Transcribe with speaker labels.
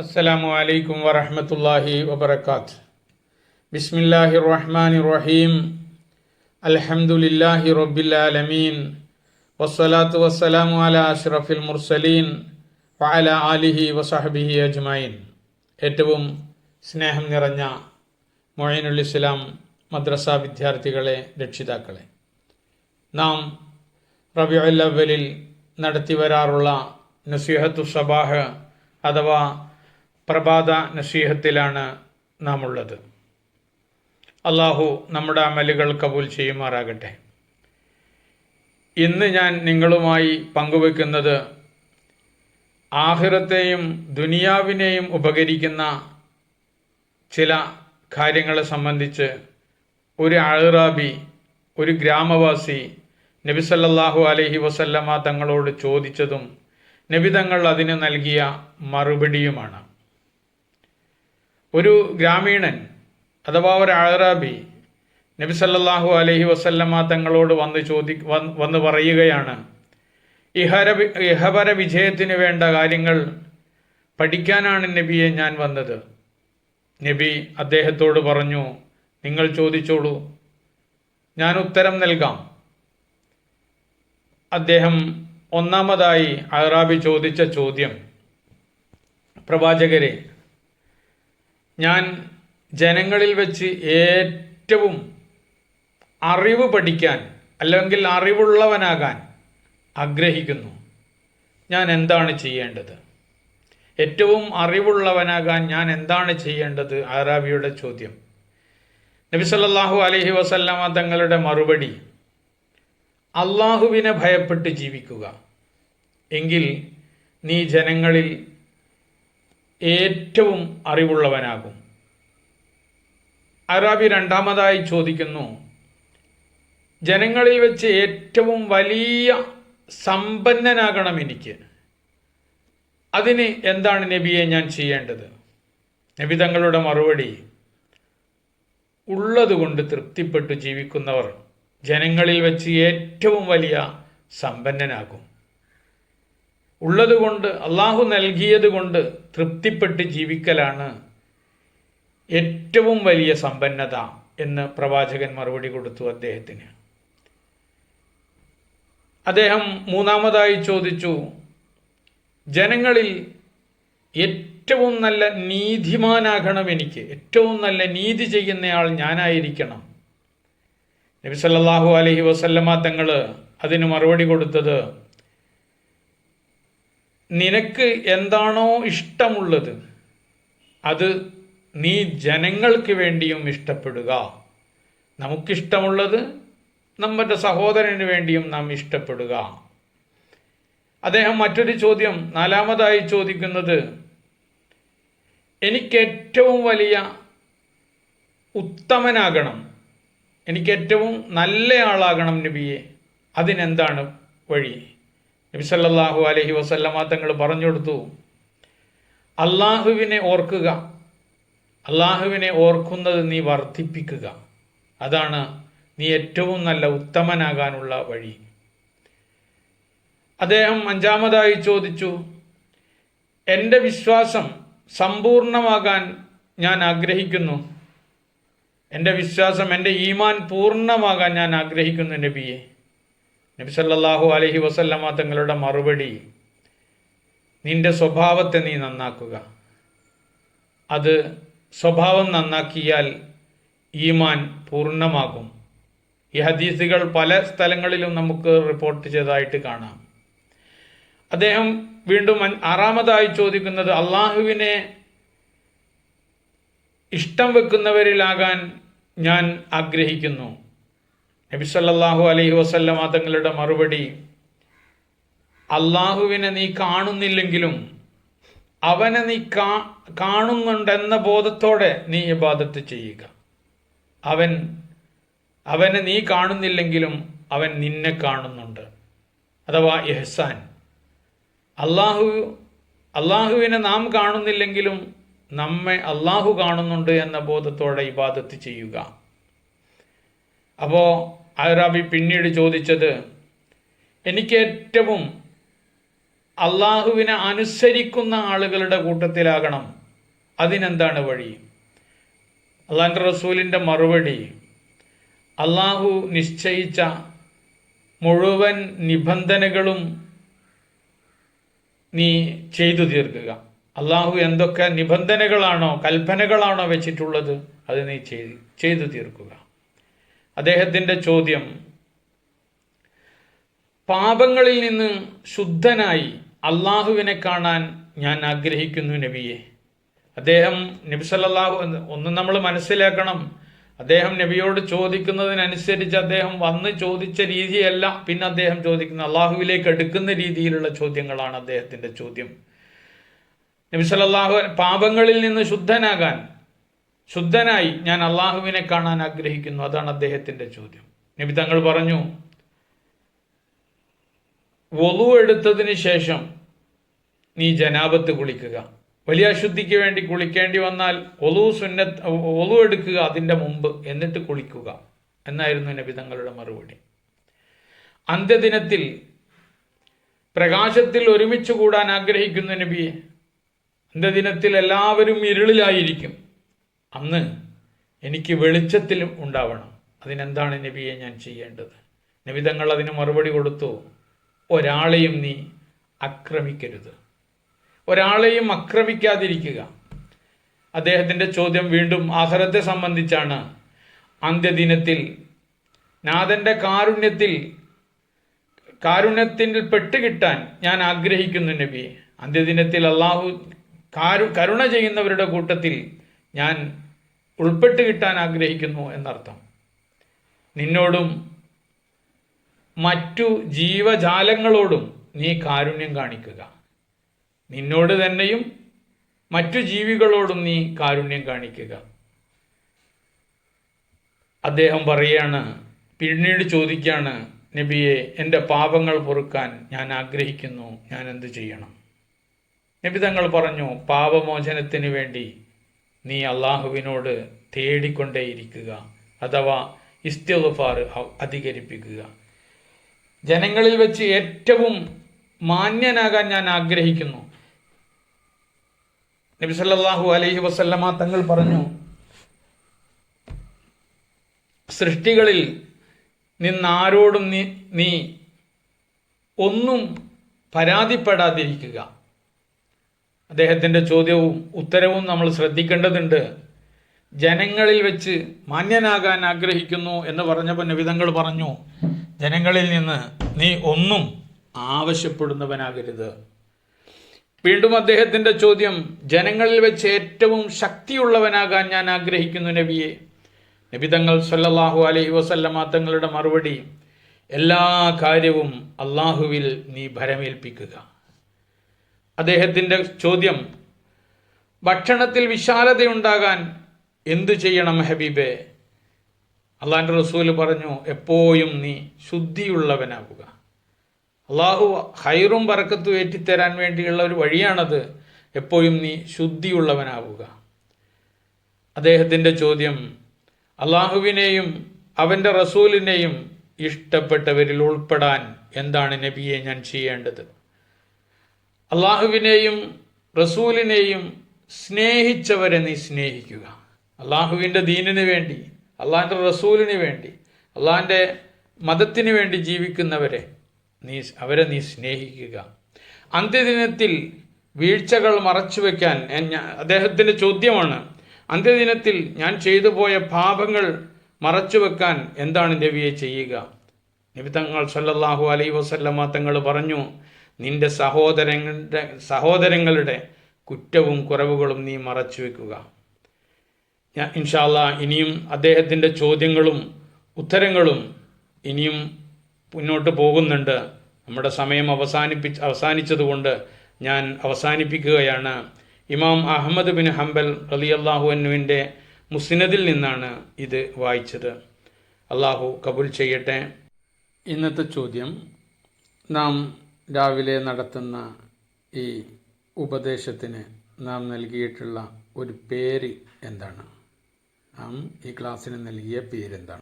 Speaker 1: അസ്സലാമു അലൈക്കും വറഹ്മത്തുള്ളാഹി വബറകാത്ത്. ബിസ്മില്ലാഹി റഹ്മാൻ റഹീം. അൽഹംദുലില്ലാഹി റബ്ബിൽ ആലമീൻ. വസ്സലാത്തു വസ്സലാമു അല അഷ്റഫിൽ മുർസലീൻ. വഅല ആലിഹി വസഹബിഹി അജ്മൈൻ ഏറ്റവും സ്നേഹം നിറഞ്ഞ മൊയ്നുൽ ഇസ്ലാം മദ്രസ വിദ്യാർത്ഥികളെ രക്ഷിതാക്കളെ. നാം റബിയുൽ അവലിൽ നടത്തി വരാറുള്ള നസീഹത്തു സബാഹ് അഥവാ പ്രഭാത നസീഹത്തിലാണ് നാം ഉള്ളത് അള്ളാഹു നമ്മുടെ അമലുകൾ കബൂൽ ചെയ്യുമാറാകട്ടെ. ഇന്ന് ഞാൻ നിങ്ങളുമായി പങ്കുവെക്കുന്നത് ആഹിറത്തെയും ദുനിയാവിനെയും ഉപകരിക്കുന്ന ചില കാര്യങ്ങളെ സംബന്ധിച്ച് ഒരു അഴറാബി ഒരു ഗ്രാമവാസി നബി സല്ലാഹു അലഹി വസല്ലമ തങ്ങളോട് ചോദിച്ചതും നബി തങ്ങൾ അതിന് നൽകിയ മറുപടിയുമാണ്. ഒരു ഗ്രാമീണൻ അഥവാ ഒരു അഴറാബി നബി സല്ലാഹു അലഹി വസല്ലമ തങ്ങളോട് വന്ന് ചോദി വന്ന് പറയുകയാണ് ഇഹര ഇഹപര വിജയത്തിന് വേണ്ട കാര്യങ്ങൾ പഠിക്കാനാണ് നബിയെ ഞാൻ വന്നത്. നബി അദ്ദേഹത്തോട് പറഞ്ഞു നിങ്ങൾ ചോദിച്ചോളൂ ഞാൻ ഉത്തരം നൽകാം. അദ്ദേഹം ഒന്നാമതായി അറാബി ചോദിച്ച ചോദ്യം പ്രവാചകരെ ഞാൻ ജനങ്ങളിൽ വെച്ച് ഏറ്റവും അറിവ് പഠിക്കാൻ അല്ലെങ്കിൽ അറിവുള്ളവനാകാൻ ആഗ്രഹിക്കുന്നു. ഞാൻ എന്താണ് ചെയ്യേണ്ടത്? ഏറ്റവും അറിവുള്ളവനാകാൻ ഞാൻ എന്താണ് ചെയ്യേണ്ടത്? ആറാബിയുടെ ചോദ്യം. നബി സല്ലല്ലാഹു അലൈഹി വസല്ലമ തങ്ങളുടെ മറുപടി അള്ളാഹുവിനെ ഭയപ്പെട്ട് ജീവിക്കുക. എങ്കിൽ നീ ജനങ്ങളിൽ ഏറ്റവും അറിവുള്ളവനാകും. അറാബി രണ്ടാമതായി ചോദിക്കുന്നു ജനങ്ങളിൽ വെച്ച് ഏറ്റവും വലിയ സമ്പന്നനാകണം എനിക്ക്. അതിന് എന്താണ് നബിയെ ഞാൻ ചെയ്യേണ്ടത്? നബി തങ്ങളുടെ മറുപടി ഉള്ളതുകൊണ്ട് തൃപ്തിപ്പെട്ട് ജീവിക്കുന്നവർ ജനങ്ങളിൽ വെച്ച് ഏറ്റവും വലിയ സമ്പന്നനാകും. ഉള്ളതുകൊണ്ട് അള്ളാഹു നൽകിയത് കൊണ്ട് തൃപ്തിപ്പെട്ട് ജീവിക്കലാണ് ഏറ്റവും വലിയ സമ്പന്നത എന്ന് പ്രവാചകൻ മറുപടി കൊടുത്തു അദ്ദേഹത്തിന്. അദ്ദേഹം മൂന്നാമതായി ചോദിച്ചു ജനങ്ങളിൽ ഏറ്റവും നല്ല നീതിമാനാകണം എനിക്ക്. ഏറ്റവും നല്ല നീതി ചെയ്യുന്നയാൾ ഞാനായിരിക്കണം. നബി സല്ലല്ലാഹു അലൈഹി വസല്ലമ തങ്ങൾ അതിന് മറുപടി കൊടുത്തത് നിനക്ക് എന്താണോ ഇഷ്ടമുള്ളത് അത് നീ ജനങ്ങൾക്ക് വേണ്ടിയും ഇഷ്ടപ്പെടുക. നമുക്കിഷ്ടമുള്ളത് നമ്മുടെ സഹോദരന് വേണ്ടിയും നാം ഇഷ്ടപ്പെടുക. അദ്ദേഹം മറ്റൊരു ചോദ്യം നാലാമതായി ചോദിക്കുന്നത് എനിക്ക് ഏറ്റവും വലിയ ഉത്തമനാകണം എനിക്ക് ഏറ്റവും നല്ല ആളാകണം നബിയെ അതിനെന്താണ് വഴി? നബി അലഹി അലൈഹി വസല്ലമ തങ്ങൾ പറഞ്ഞു കൊടുത്തു അള്ളാഹുവിനെ ഓർക്കുക അള്ളാഹുവിനെ ഓർക്കുന്നത് നീ വർദ്ധിപ്പിക്കുക. അതാണ് നീ ഏറ്റവും നല്ല ഉത്തമനാകാനുള്ള വഴി. അദ്ദേഹം അഞ്ചാമതായി ചോദിച്ചു എന്റെ വിശ്വാസം സമ്പൂർണമാകാൻ ഞാൻ ആഗ്രഹിക്കുന്നു. എന്റെ വിശ്വാസം എന്റെ ഈമാൻ പൂർണമാകാൻ ഞാൻ ആഗ്രഹിക്കുന്നു നബിയെ. നബി അലഹി അലൈഹി വസല്ലമ തങ്ങളുടെ മറുപടി നിന്റെ സ്വഭാവത്തെ നീ നന്നാക്കുക. അത് സ്വഭാവം നന്നാക്കിയാൽ ഈമാൻ പൂർണമാകും. ഈ ഹദീസുകൾ പല സ്ഥലങ്ങളിലും നമുക്ക് റിപ്പോർട്ട് ചെയ്തതായിട്ട് കാണാം. അദ്ദേഹം വീണ്ടും ആറാമതായി ചോദിക്കുന്നത് അള്ളാഹുവിനെ ഇഷ്ടം വെക്കുന്നവരിലാകാൻ ഞാൻ ആഗ്രഹിക്കുന്നു. നബി അലഹി അലൈഹി വസല്ലമ തങ്ങളുടെ മറുപടി അള്ളാഹുവിനെ നീ കാണുന്നില്ലെങ്കിലും അവനെ നീ കാ കാണുന്നുണ്ടെന്ന ബോധത്തോടെ നീ ഇബാദത്ത് ചെയ്യുക. അവൻ അവനെ നീ കാണുന്നില്ലെങ്കിലും അവൻ നിന്നെ കാണുന്നുണ്ട്. അഥവാ എഹ്സാൻ അള്ളാഹു അള്ളാഹുവിനെ നാം കാണുന്നില്ലെങ്കിലും നമ്മെ അള്ളാഹു കാണുന്നുണ്ട് എന്ന ബോധത്തോടെ ഇബാദത്ത് ചെയ്യുക. അപ്പോൾ അറാബി പിന്നീട് ചോദിച്ചത് എനിക്ക് ഏറ്റവും അള്ളാഹുവിനെ അനുസരിക്കുന്ന ആളുകളുടെ കൂട്ടത്തിലാകണം. അതിനെന്താണ് വഴി? അള്ളാഹിന്റെ റസൂലിന്റെ മറുപടി അള്ളാഹു നിശ്ചയിച്ച മുഴുവൻ നിബന്ധനകളും നീ ചെയ്തു തീർക്കുക. അള്ളാഹു എന്തൊക്കെ നിബന്ധനകളാണോ കൽപ്പനകളാണോ വെച്ചിട്ടുള്ളത് അത് നീ ചെയ്തു തീർക്കുക. അദ്ദേഹത്തിന്റെ ചോദ്യം പാപങ്ങളിൽ നിന്ന് ശുദ്ധനായി അള്ളാഹുവിനെ കാണാൻ ഞാൻ ആഗ്രഹിക്കുന്നു നബിയെ. അദ്ദേഹം നബി സല്ലല്ലാഹു ഒന്ന് നമ്മൾ മനസ്സിലാക്കണം. അദ്ദേഹം നബിയോട് ചോദിക്കുന്നതിനനുസരിച്ച് അദ്ദേഹം വന്ന് ചോദിച്ച രീതിയല്ല പിന്നെ അദ്ദേഹം ചോദിക്കുന്ന അള്ളാഹുവിലേക്ക് എടുക്കുന്ന രീതിയിലുള്ള ചോദ്യങ്ങളാണ് അദ്ദേഹത്തിന്റെ ചോദ്യം. നബി സല്ലല്ലാഹു പാപങ്ങളിൽ നിന്ന് ശുദ്ധനാകാൻ ശുദ്ധനായി ഞാൻ അള്ളാഹുവിനെ കാണാൻ ആഗ്രഹിക്കുന്നു. അതാണ് അദ്ദേഹത്തിന്റെ ചോദ്യം. നബി തങ്ങൾ പറഞ്ഞു വലു എടുത്തതിന് ശേഷം നീ ജനാപത്ത് കുളിക്കുക. വലിയ അശുദ്ധിക്ക് വേണ്ടി കുളിക്കേണ്ടി വന്നാൽ ഒലു സുന്നത്ത് ഒലു എടുക്കുക അതിന്റെ മുമ്പ് എന്നിട്ട് കുളിക്കുക. എന്നായിരുന്നു നബി തങ്ങളുടെ മറുപടി. അന്ത്യദിനത്തിൽ പ്രകാശത്തിൽ ഒരുമിച്ച് കൂടാൻ ആഗ്രഹിക്കുന്ന നബിയെ അന്ത്യദിനത്തിൽ എല്ലാവരും ഇരുളിലായിരിക്കും. അന്ന് എനിക്ക് വെളിച്ചത്തിലും ഉണ്ടാവണം. അതിനെന്താണ് നബിയെ ഞാൻ ചെയ്യേണ്ടത്? നബിതങ്ങൾ അതിന് മറുപടി കൊടുത്തു ഒരാളെയും നീ ആക്രമിക്കരുത്. ഒരാളെയും ആക്രമിക്കാതിരിക്കുക. അദ്ദേഹത്തിന്റെ ചോദ്യം വീണ്ടും ആഹരത്തെ സംബന്ധിച്ചാണ്. അന്ത്യദിനത്തിൽ നാഥന്റെ കാരുണ്യത്തിൽ കാരുണ്യത്തിൽ പെട്ടുകിട്ടാൻ ഞാൻ ആഗ്രഹിക്കുന്നു നബി അന്ത്യദിനത്തിൽ അള്ളാഹു കാരു കരുണ ചെയ്യുന്നവരുടെ കൂട്ടത്തിൽ ഞാൻ ഉൾപ്പെട്ട് കിട്ടാൻ ആഗ്രഹിക്കുന്നു എന്നർത്ഥം. നിന്നോടും മറ്റു ജീവജാലങ്ങളോടും നീ കാരുണ്യം കാണിക്കുക. നിന്നോട് തന്നെയും മറ്റു ജീവികളോടും നീ കാരുണ്യം കാണിക്കുക. അദ്ദേഹം പറയാണ് പിന്നീട് ചോദിക്കുകയാണ് നബിയെ എന്റെ പാപങ്ങൾ പൊറുക്കാൻ ഞാൻ ആഗ്രഹിക്കുന്നു. ഞാൻ എന്ത് ചെയ്യണം? നബി തങ്ങൾ പറഞ്ഞു പാപമോചനത്തിന് വേണ്ടി നീ അള്ളാഹുവിനോട് തേടിക്കൊണ്ടേയിരിക്കുക. അഥവാ ഇസ്തിഫാർ അധികരിപ്പിക്കുക. ജനങ്ങളിൽ വെച്ച് ഏറ്റവും മാന്യനാകാൻ ഞാൻ ആഗ്രഹിക്കുന്നു. നബി സല്ലല്ലാഹു അലൈഹി വസല്ലമ തങ്ങൾ പറഞ്ഞു സൃഷ്ടികളിൽ നിന്നാരോടും നീ നീ ഒന്നും പരാതിപ്പെടാതിരിക്കുക. അദ്ദേഹത്തിന്റെ ചോദ്യവും ഉത്തരവും നമ്മൾ ശ്രദ്ധിക്കേണ്ടതുണ്ട്. ജനങ്ങളിൽ വെച്ച് മാന്യനാകാൻ ആഗ്രഹിക്കുന്നു എന്ന് പറഞ്ഞപ്പോൾ നിവിധങ്ങൾ പറഞ്ഞു ജനങ്ങളിൽ നിന്ന് നീ ഒന്നും ആവശ്യപ്പെടുന്നവനാകരുത്. വീണ്ടും അദ്ദേഹത്തിന്റെ ചോദ്യം ജനങ്ങളിൽ വെച്ച് ഏറ്റവും ശക്തിയുള്ളവനാകാൻ ഞാൻ ആഗ്രഹിക്കുന്നു നബിയെ. നബി തങ്ങൾ സല്ലല്ലാഹു അലൈഹി വസല്ലമ തങ്ങളുടെ മറുപടി എല്ലാ കാര്യവും അള്ളാഹുവിൽ നീ ഭരമേൽപ്പിക്കുക. അദ്ദേഹത്തിന്റെ ചോദ്യം ഭക്ഷണത്തിൽ വിശാലതയുണ്ടാകാൻ എന്തു ചെയ്യണം ഹബീബെ? അള്ളാഹിന്റെ റസൂൽ പറഞ്ഞു എപ്പോഴും നീ ശുദ്ധിയുള്ളവനാകുക അള്ളാഹു ഹൈറും പറക്കത്തും ഏറ്റിത്തരാൻ വേണ്ടിയുള്ള ഒരു വഴിയാണത്. എപ്പോഴും നീ ശുദ്ധിയുള്ളവനാവുക. അദ്ദേഹത്തിന്റെ ചോദ്യം അള്ളാഹുവിനെയും അവന്റെ റസൂലിനെയും ഇഷ്ടപ്പെട്ടവരിൽ ഉൾപ്പെടാൻ എന്താണ് നബിയെ ഞാൻ ചെയ്യേണ്ടത്? അള്ളാഹുവിനെയും റസൂലിനെയും സ്നേഹിച്ചവരെ നീ സ്നേഹിക്കുക. അള്ളാഹുവിന്റെ ദീനിന് വേണ്ടി അള്ളാഹിന്റെ റസൂലിന് വേണ്ടി അള്ളാഹിന്റെ മതത്തിന് വേണ്ടി ജീവിക്കുന്നവരെ നീ അവരെ നീ സ്നേഹിക്കുക. അന്ത്യദിനത്തിൽ വീഴ്ചകൾ മറച്ചു വയ്ക്കാൻ അദ്ദേഹത്തിന്റെ ചോദ്യമാണ്. അന്ത്യദിനത്തിൽ ഞാൻ ചെയ്തു പോയ പാപങ്ങൾ മറച്ചു വെക്കാൻ എന്താണ് നബിയെ ചെയ്യുക? നബി തങ്ങൾ സല്ലല്ലാഹു അലൈ വസല്ല തങ്ങൾ പറഞ്ഞു നിന്റെ സഹോദരങ്ങളുടെ സഹോദരങ്ങളുടെ കുറ്റവും കുറവുകളും നീ മറച്ചു വെക്കുക. ഞാൻ ഇൻഷാല്ല ഇനിയും അദ്ദേഹത്തിന്റെ ചോദ്യങ്ങളും ഉത്തരങ്ങളും ഇനിയും മുന്നോട്ട് പോകുന്നുണ്ട്. നമ്മുടെ സമയം അവസാനിപ്പി അവസാനിച്ചതുകൊണ്ട് ഞാൻ അവസാനിപ്പിക്കുകയാണ്. ഇമാം അഹമ്മദ് ബിൻ ഹംബൽ അലി അള്ളാഹുവിന്റെ മുസ്നദിൽ നിന്നാണ് ഇത് വായിച്ചത്. അള്ളാഹു കബുൽ ചെയ്യട്ടെ. ഇന്നത്തെ ചോദ്യം നാം രാവിലെ നടത്തുന്ന ഈ ഉപദേശത്തിന് നാം നൽകിയിട്ടുള്ള ഒരു പേര് എന്താണ്? നാം ഈ ക്ലാസ്സിന് നൽകിയ പേരെന്താണ്